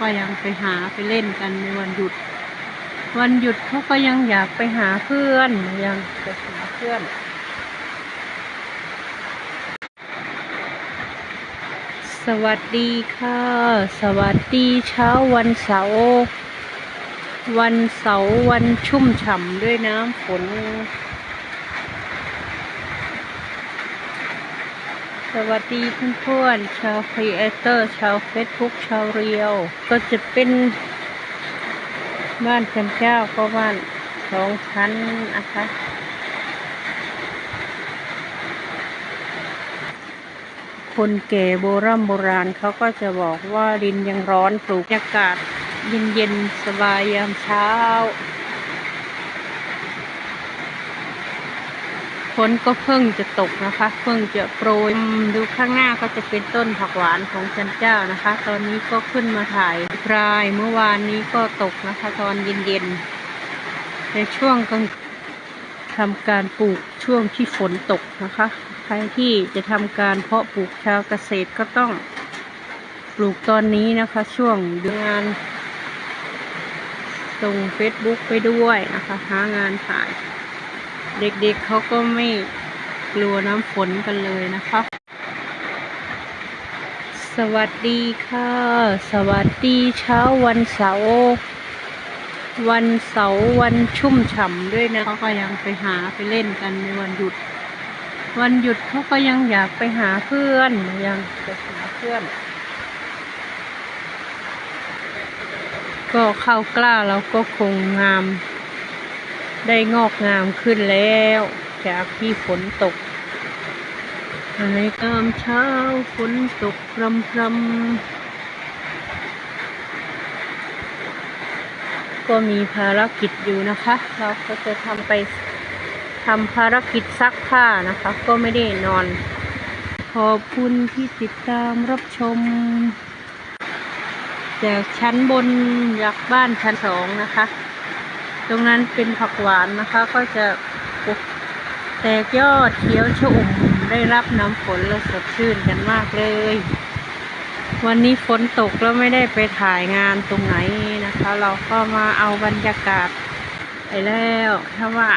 ก็ยังไปหาไปเล่นกันในวันหยุด วันหยุดเขาก็ยังอยากไปหาเพื่อนยังไปหาเพื่อน สวัสดีค่ะ สวัสดีเช้าวันเสาร์วันเสาร์วันชุ่มฉ่ำด้วยน้ำฝน สวัสดีเพื่อนๆชาวครีเอเตอร์ ชาวเฟซบุ๊กชาวเรียว ก็จะเป็นบ้านจันเจ้าก็บ้านสองชั้นนะคะคนแก่โบราณโบราณเขาก็จะบอกว่าดินยังร้อนปลูกอากาศ เย็นๆสบายยามเช้า ฝนก็เพิ่งจะตกนะคะ เพิ่งจะโปรยดูข้างหน้าก็จะเป็นต้นผักหวานของจันเจ้านะคะ ตอนนี้ก็ขึ้นมาถ่ายปลายเมื่อวานนี้ก็ตกนะคะ ตอนเย็นๆในช่วงกลางทำการปลูกช่วงที่ฝนตกนะคะ ใครที่จะทำการเพาะปลูกชาวเกษตรก็ต้องปลูกตอนนี้นะคะ ช่วงเดือนงานส่งเฟซบุ๊กไปด้วยนะคะ หางานถ่าย เด็กๆเเขาก็ไม่กลัวน้ำฝนกันเลยนะคะสวัสดีค่ะ สวัสดีเช้าวันเสาร์วันเสาร์วันชุ่มฉ่ำด้วยนะเขาก็ยังไปหาไปเล่นกันในวันหยุด วันหยุดเขาก็ยังอยากไปหาเพื่อนยังไปหาเพื่อน ก็เข้ากล้าเราก็คงงาม ได้งอกงามขึ้นแล้ว จากที่ฝนตกในตามเช้าฝนตกพรำพรำก็มีภารกิจอยู่นะคะ เราก็จะทำไปทำภารกิจซักผ้านะคะ ก็ไม่ได้นอน ขอบคุณที่ติดตามรับชม จากชั้นบนจากบ้านชั้นสองนะคะ ตรงนั้นเป็นผักหวานนะคะ ก็จะปลูกแตกยอดเขียวชอุ่มได้รับน้ำฝนแล้วสดชื่นกันมากเลย วันนี้ฝนตกแล้วไม่ได้ไปถ่ายงานตรงไหนนะคะ เราก็มาเอาบรรยากาศไปแล้วถ้าว่า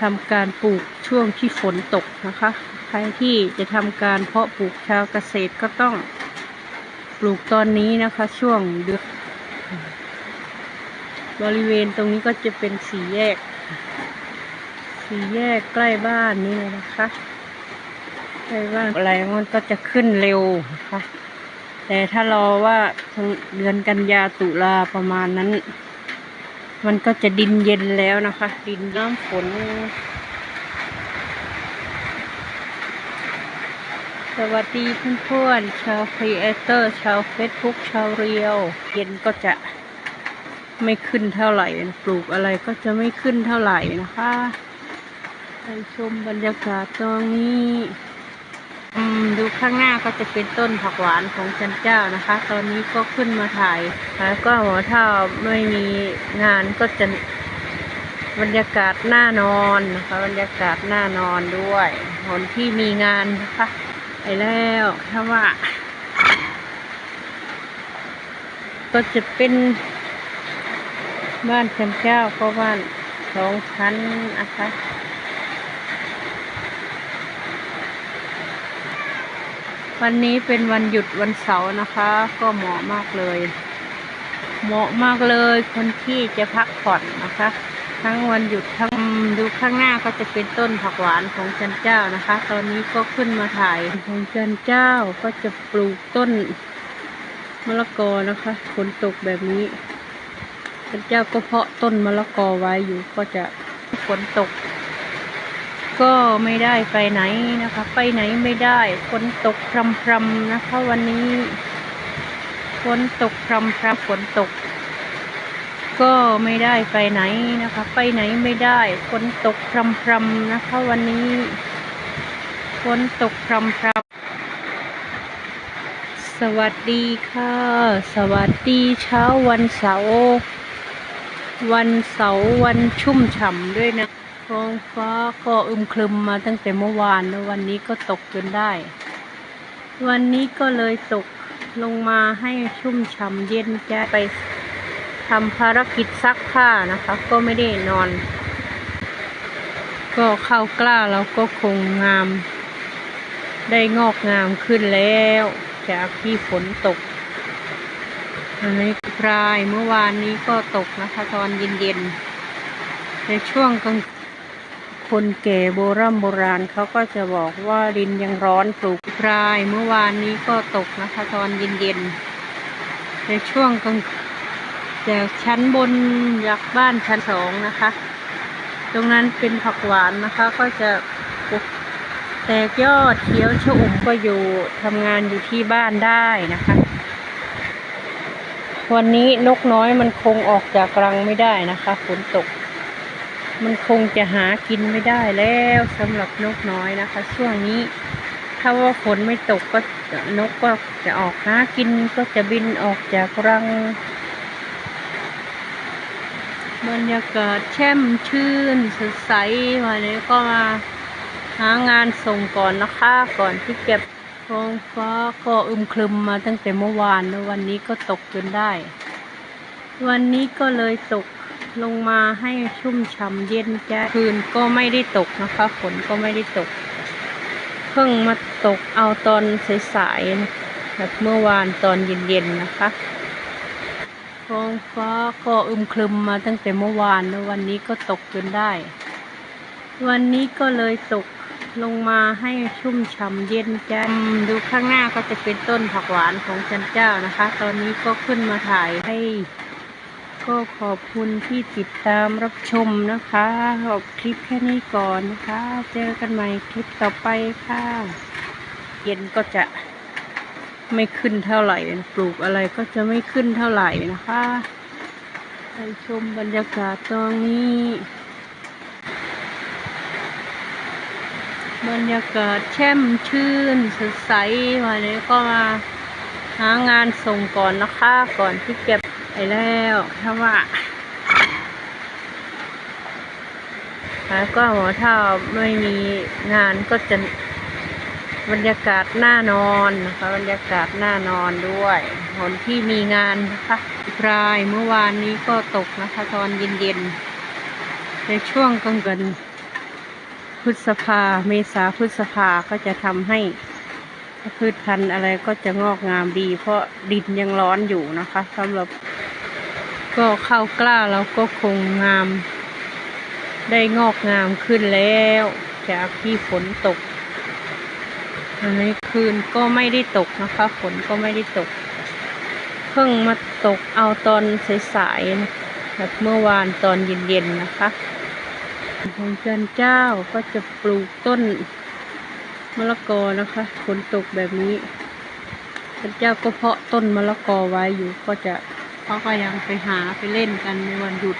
ทำการปลูกช่วงที่ฝนตกนะคะ ใครที่จะทำการเพาะปลูกชาวเกษตรก็ต้อง ปลูกตอนนี้นะคะ ช่วงเดือนบริเวณตรงนี้ก็จะเป็นสีแยก สีแยกใกล้บ้านนี่เลยนะคะ ใกล้บ้านอะไรมันก็จะขึ้นเร็วนะคะ แต่ถ้ารอว่าเดือนกันยาตุลาประมาณนั้น มันก็จะดินเย็นแล้วนะคะ ดินน้ำฝน สวัสดีเพื่อนๆ ชาวครีเอเตอร์ ชาวเฟซบุ๊กชาวเรียว เย็นก็จะไม่ขึ้นเท่าไหร่ ปลูกอะไรก็จะไม่ขึ้นเท่าไหร่นะคะไปชมบรรยากาศตรงนี้ดูข้างหน้าก็จะเป็นต้นผักหวานของจันเจ้านะคะ ตอนนี้ก็ขึ้นมาถ่าย แล้วก็หัวถ้าไม่มีงานก็จะบรรยากาศหน้านอนนะคะ บรรยากาศหน้านอนด้วยคนที่มีงานนะคะ แล้วถ้าว่า ก็จะเป็นบ้านจันเจ้าก็บ้านสองชั้นนะคะวันนี้เป็นวันหยุดวันเสาร์นะคะ ก็เหมาะมากเลย เหมาะมากเลยคนที่จะพักผ่อนนะคะ ทั้งวันหยุดทั้งดูข้างหน้าก็จะเป็นต้นผักหวานของจันเจ้านะคะ ตอนนี้ก็ขึ้นมาถ่ายของจันเจ้าก็จะปลูกต้นมะละกอนะคะฝนตกแบบนี้จันเจ้าก็เพาะต้นมะละกอไว้อยู่ก็จะฝนตก ก็ไม่ได้ไปไหนนะคะ ไปไหนไม่ได้ฝนตกพรำๆนะคะ วันนี้ฝนตกพรำๆฝนตก ก็ไม่ได้ไปไหนนะคะ ไปไหนไม่ได้ฝนตกพรำๆนะคะวันนี้ฝนตกพรำๆสวัสดีค่ะ สวัสดีเช้าวันเสาร์วันเสาร์วันชุ่มฉ่ำด้วยนะท้องฟ้าก็อึมครึมมาตั้งแต่เมื่อวานแล้ววันนี้ก็ตกจนได้ วันนี้ก็เลยตกลงมาให้ชุ่มฉ่ำเย็นจไป ทำภารกิจซักผ้านะคะ ก็ไม่ได้นอน ก็ข้าวกล้าเราก็คงงาม ได้งอกงามขึ้นแล้ว จากที่ฝนตกอันนี้ปลายเมื่อวานนี้ก็ตกนะคะ ตอนเย็นๆในช่วงกลางคนแก่โบรำโบราณเขาก็จะบอกว่าดินยังร้อนปลูกปลาย เมื่อวานนี้ก็ตกนะคะ ตอนเย็นๆในช่วงกลาง จากชั้นบนจากบ้านชั้นสองนะคะ ตรงนั้นเป็นผักหวานนะคะ ก็จะแตกยอดเขียวชอุ่มก็อยู่ทำงานอยู่ที่บ้านได้นะคะ วันนี้นกน้อยมันคงออกจากรังไม่ได้นะคะฝนตก มันคงจะหากินไม่ได้แล้วสำหรับนกน้อยนะคะ ช่วงนี้ถ้าว่าฝนไม่ตกก็นกก็จะออกหากินก็จะบินออกจากรัง บรรยากาศแช่มชื่นสดใสวันนี้ก็มาหางานส่งก่อนนะคะ ก่อนที่เก็บท้องฟ้าก็อึมครึมมาตั้งแต่เมื่อวานแล้ววันนี้ก็ตกจนได้ วันนี้ก็เลยตกลงมาให้ชุ่มฉ่ำเย็นแจ้คืนก็ไม่ได้ตกนะคะฝนก็ไม่ได้ตก เพิ่งมาตกเอาตอนสายๆแบบเมื่อวานตอนเย็นๆนะคะ ท้องฟ้าก็อึมครึมมาตั้งแต่เมื่อวานแล้ววันนี้ก็ตกจนได้ วันนี้ก็เลยตกลงมาให้ชุ่มฉ่ำเย็นจ้าอืมดูข้างหน้าก็จะเป็นต้นผักหวานของจันเจ้านะคะ ตอนนี้ก็ขึ้นมาถ่ายให้ ก็ขอบคุณที่ติดตามรับชมนะคะขอบคลิปแค่นี้ก่อนนะคะ เจอกันใหม่คลิปต่อไปค่ะ เย็นก็จะ ไม่ขึ้นเท่าไหร่ ปลูกอะไรก็จะไม่ขึ้นเท่าไหร่นะคะ ไปชมบรรยากาศตรงนี้ บรรยากาศแช่มชื่นสดใสวันนี้ก็มาหางานส่งก่อนนะคะ ก่อนที่เก็บไปแล้วถ้าว่าแล้วก็หมอถ้าไม่มีงานก็จะ บรรยากาศน่านอนนะคะ บรรยากาศน่านอนด้วยคนที่มีงานนะคะปลายเมื่อวานนี้ก็ตกนะคะ ตอนเย็นๆ ในช่วงกลางวันพฤษภาเมษาพฤษภาก็จะทำให้พืชพันธุ์อะไรก็จะงอกงามดี เพราะดินยังร้อนอยู่นะคะสำหรับก็ข้าวกล้าเราก็คงงาม ได้งอกงามขึ้นแล้ว จากที่ฝนตก อันนี้คืนก็ไม่ได้ตกนะคะ ฝนก็ไม่ได้ตก เพิ่งมาตกเอาตอนสายๆนะแบบเมื่อวานตอนเย็นๆนะคะของจันเจ้าก็จะปลูกต้นมะละกอนะคะฝนตกแบบนี้เจันเจ้าก็เพาะต้นมะละกอไว้อยู่ก็จะเขาก็ยังไปหาไปเล่นกันในวันหยุด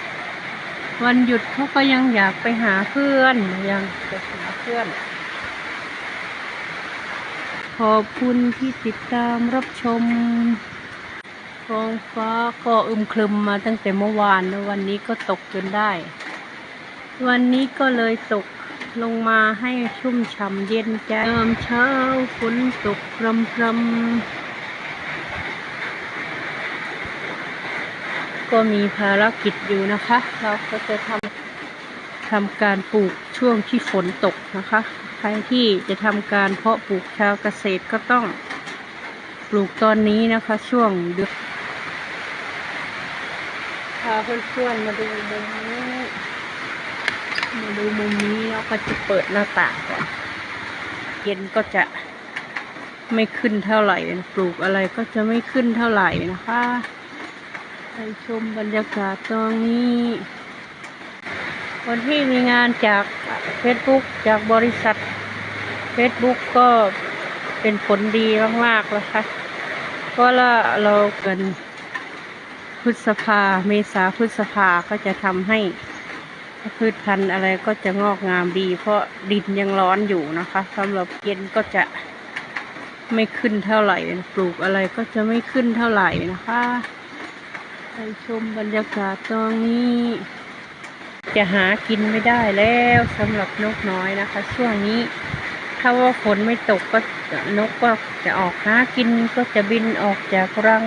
วันหยุดเขาก็ยังอยากไปหาเพื่อนยังไปหาเพื่อน ขอบคุณที่ติดตามรับชมท้องฟ้าก็อึมครึมมาตั้งแต่เมื่อวานแล้ววันนี้ก็ตกจนได้ วันนี้ก็เลยตกลงมาให้ชุ่มฉ่ำเย็นใจยามเช้าฝนตกพรำพรำก็มีภารกิจอยู่นะคะ เราก็จะทำทำการปลูกช่วงที่ฝนตกนะคะ ใครที่จะทำการเพาะปลูกชาวเกษตรก็ต้องปลูกตอนนี้นะคะ ช่วงเดือนพาเพื่อนๆมาดูมุมนี้มาดูมุมนี้แล้วก็จะเปิดหน้าต่างก่อนเย็นก็จะไม่ขึ้นเท่าไหร่ปลูกอะไรก็จะไม่ขึ้นเท่าไหร่นะคะไปชมบรรยากาศตรงนี้คนที่มีงานจาก Facebook จากบริษัท Facebook ก็เป็นผลดีมากๆแล้วค่ะเพราะว่าเราเกินพฤษภาเมษาพฤษภาก็จะทำให้พืชพันธุ์อะไรก็จะงอกงามดี เพราะดินยังร้อนอยู่นะคะสำหรับเย็นก็จะไม่ขึ้นเท่าไหร่ปลูกอะไรก็จะไม่ขึ้นเท่าไหร่นะคะไปชมบรรยากาศตรงนี้ จะหากินไม่ได้แล้วสำหรับนกน้อยนะคะ ช่วงนี้ ถ้าว่าฝนไม่ตกก็นกก็จะออกหากินก็จะบินออกจากรัง